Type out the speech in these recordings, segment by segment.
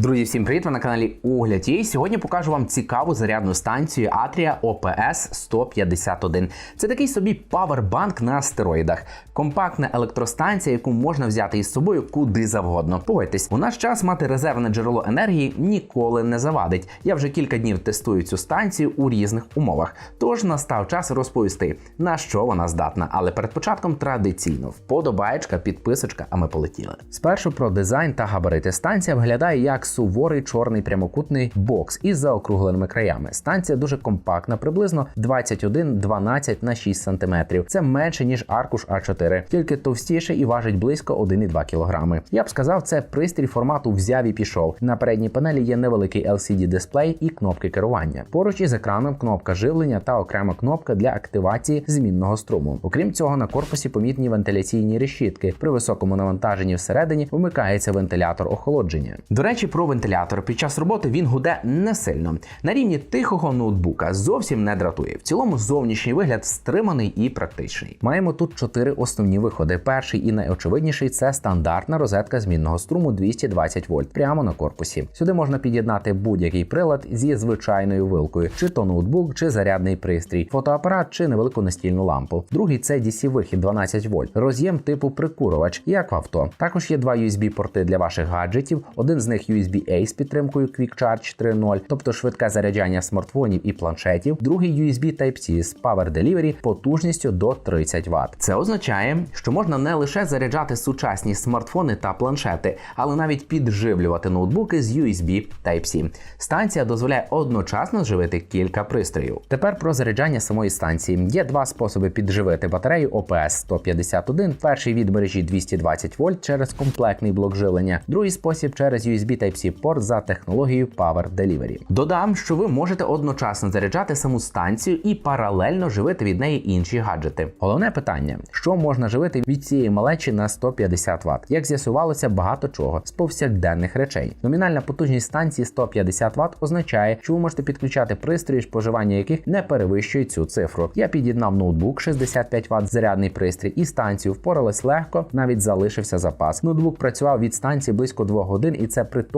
Друзі, всім привіт! Ви на каналі Огляд. І сьогодні покажу вам цікаву зарядну станцію Atria OPS 151. Це такий собі павербанк на стероїдах. Компактна електростанція, яку можна взяти із собою куди завгодно. Погодьтесь, у наш час мати резервне джерело енергії ніколи не завадить. Я вже кілька днів тестую цю станцію у різних умовах. Тож настав час розповісти, на що вона здатна. Але перед початком традиційно вподобаєчка, підписочка, а ми полетіли. Спершу про дизайн та габарити. Станція виглядає як суворий чорний прямокутний бокс із заокругленими краями. Станція дуже компактна, приблизно 21-12 на 6 см. Це менше ніж аркуш А4, тільки товстіше і важить близько 1,2 кг. Я б сказав, це пристрій формату взяв і пішов. На передній панелі є невеликий LCD дисплей і кнопки керування. Поруч із екраном кнопка живлення та окрема кнопка для активації змінного струму. Окрім цього, на корпусі помітні вентиляційні решітки. При високому навантаженні всередині вмикається вентилятор охолодження. До речі, про вентилятор під час роботи він гуде не сильно. На рівні тихого ноутбука зовсім не дратує. В цілому зовнішній вигляд стриманий і практичний. Маємо тут чотири основні виходи. Перший і найочевидніший це стандартна розетка змінного струму 220 вольт прямо на корпусі. Сюди можна під'єднати будь-який прилад зі звичайною вилкою, чи то ноутбук, чи зарядний пристрій, фотоапарат чи невелику настільну лампу. Другий це DC-вихід 12 вольт, роз'єм типу прикурювач, як в авто. Також є два USB-порти для ваших гаджетів. Один з них USB-A з підтримкою Quick Charge 3.0, тобто швидке заряджання смартфонів і планшетів. Другий USB Type-C з Power Delivery потужністю до 30 Вт. Це означає, що можна не лише заряджати сучасні смартфони та планшети, але навіть підживлювати ноутбуки з USB Type-C. Станція дозволяє одночасно живити кілька пристроїв. Тепер про заряджання самої станції. Є два способи підживити батарею OPS 151. Перший від мережі 220 вольт через комплектний блок живлення, другий спосіб через USB Type-C порт за технологією Power Delivery. Додам, що ви можете одночасно заряджати саму станцію і паралельно живити від неї інші гаджети. Головне питання: що можна живити від цієї малечі на 150 Вт? Як з'ясувалося, багато чого з повсякденних речей. Номінальна потужність станції 150 Вт означає, що ви можете підключати пристрої, споживання яких не перевищує цю цифру. Я під'єднав ноутбук 65 Вт зарядний пристрій і станцію впоралась легко, навіть залишився запас. Ноутбук працював від станції близько 2 годин, і це при тому,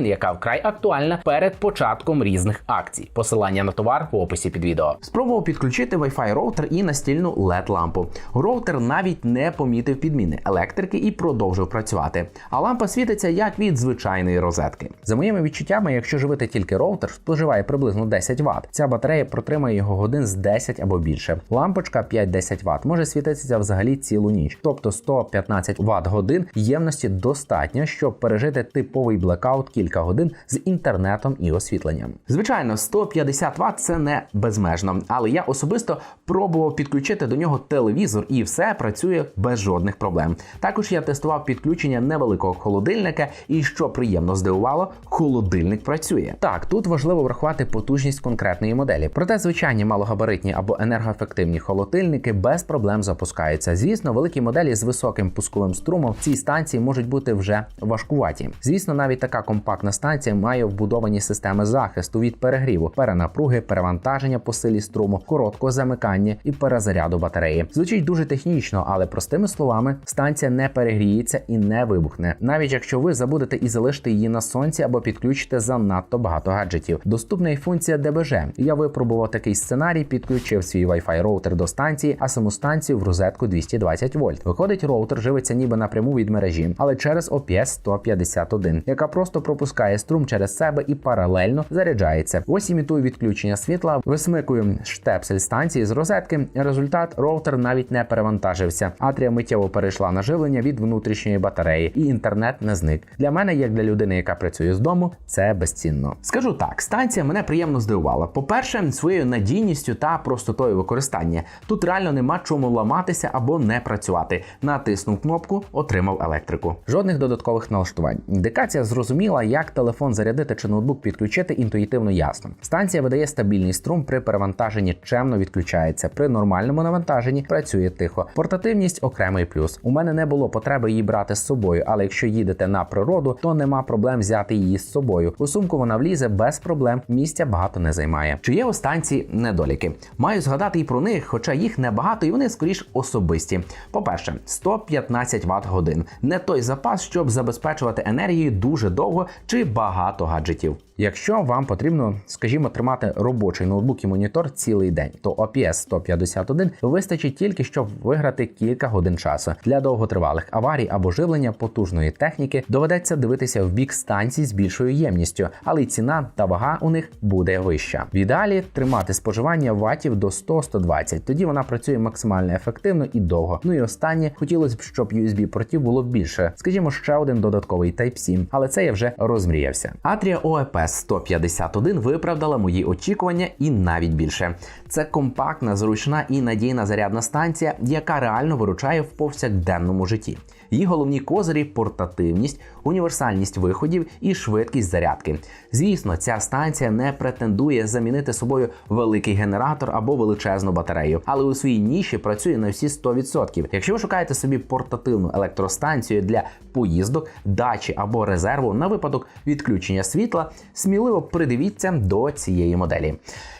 яка вкрай актуальна перед початком різних акцій. Посилання на товар в описі під відео. Спробував підключити Wi-Fi роутер і настільну led лампу. Роутер навіть не помітив підміни електрики і продовжив працювати. А лампа світиться як від звичайної розетки. За моїми відчуттями, якщо живити тільки роутер, споживає приблизно 10 Вт. Ця батарея протримає його годин з 10 або більше. Лампочка 5-10 Вт може світитися взагалі цілу ніч, тобто 115 Вт годин ємності достатньо, щоб пережити типовий блекаут кілька годин з інтернетом і освітленням. Звичайно, 150 Вт це не безмежно, але я особисто пробував підключити до нього телевізор, і все працює без жодних проблем. Також я тестував підключення невеликого холодильника, і що приємно здивувало, холодильник працює. Так, тут важливо врахувати потужність конкретної моделі. Проте звичайні малогабаритні або енергоефективні холодильники без проблем запускаються. Звісно, великі моделі з високим пусковим струмом в цій станції можуть бути вже важкуваті. Звісно, навіть така компактна станція має вбудовані системи захисту від перегріву, перенапруги, перевантаження по силі струму, короткого замикання і перезаряду батареї. Звучить дуже технічно, але простими словами, станція не перегріється і не вибухне, навіть якщо ви забудете і залишите її на сонці або підключите занадто багато гаджетів. Доступна і функція ДБЖ. Я випробував такий сценарій, підключив свій Wi-Fi роутер до станції, а саму станцію в розетку 220 вольт. Виходить, роутер живиться ніби напряму від мережі, але через OPS 151, яка просто пропускає струм через себе і паралельно заряджається. Ось імітую відключення світла, висмикую штепсель станції з розетки. Результат роутер навіть не перевантажився. Атрія миттєво перейшла на живлення від внутрішньої батареї, і інтернет не зник. Для мене, як для людини, яка працює з дому, це безцінно. Скажу так, станція мене приємно здивувала. По-перше, своєю надійністю та простотою використання. Тут реально нема чому ламатися або не працювати. Натиснув кнопку, отримав електрику. Жодних додаткових налаштувань. Індикація зрозуміла, як як телефон зарядити чи ноутбук підключити, інтуїтивно ясно. Станція видає стабільний струм при перевантаженні, чемно відключається. При нормальному навантаженні працює тихо. Портативність окремий плюс. У мене не було потреби її брати з собою, але якщо їдете на природу, то нема проблем взяти її з собою. У сумку вона влізе без проблем, місця багато не займає. Чи є у станції недоліки? Маю згадати і про них, хоча їх небагато, і вони скоріш особисті. По-перше, 115 Вт годин. Не той запас, щоб забезпечувати енергією дуже довго чи багато гаджетів. Якщо вам потрібно, скажімо, тримати робочий ноутбук і монітор цілий день, то OPS 151 вистачить тільки, щоб виграти кілька годин часу. Для довготривалих аварій або живлення потужної техніки доведеться дивитися в бік станцій з більшою ємністю, але й ціна та вага у них буде вища. В ідеалі тримати споживання ватів до 100-120, тоді вона працює максимально ефективно і довго. Ну і останнє хотілося б, щоб USB портів було більше. Скажімо, ще один додатковий Type-C, але це я вже розмріявся. Atria OEP 151 виправдала мої очікування і навіть більше. Це компактна, зручна і надійна зарядна станція, яка реально виручає в повсякденному житті. Її головні козирі портативність, універсальність виходів і швидкість зарядки. Звісно, ця станція не претендує замінити собою великий генератор або величезну батарею, але у своїй ніші працює на всі 100%. Якщо ви шукаєте собі портативну електростанцію для поїздок, дачі або резерву на випадок відключення світла, сміливо придивіться до цієї моделі.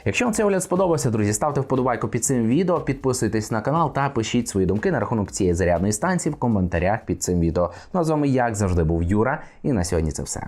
Якщо вам цей огляд сподобався, друзі, ставте вподобайку під цим відео, підписуйтесь на канал та пишіть свої думки на рахунок цієї зарядної станції в коментарях під цим відео. Ну а з вами, як завжди, був Юра, і на сьогодні це все.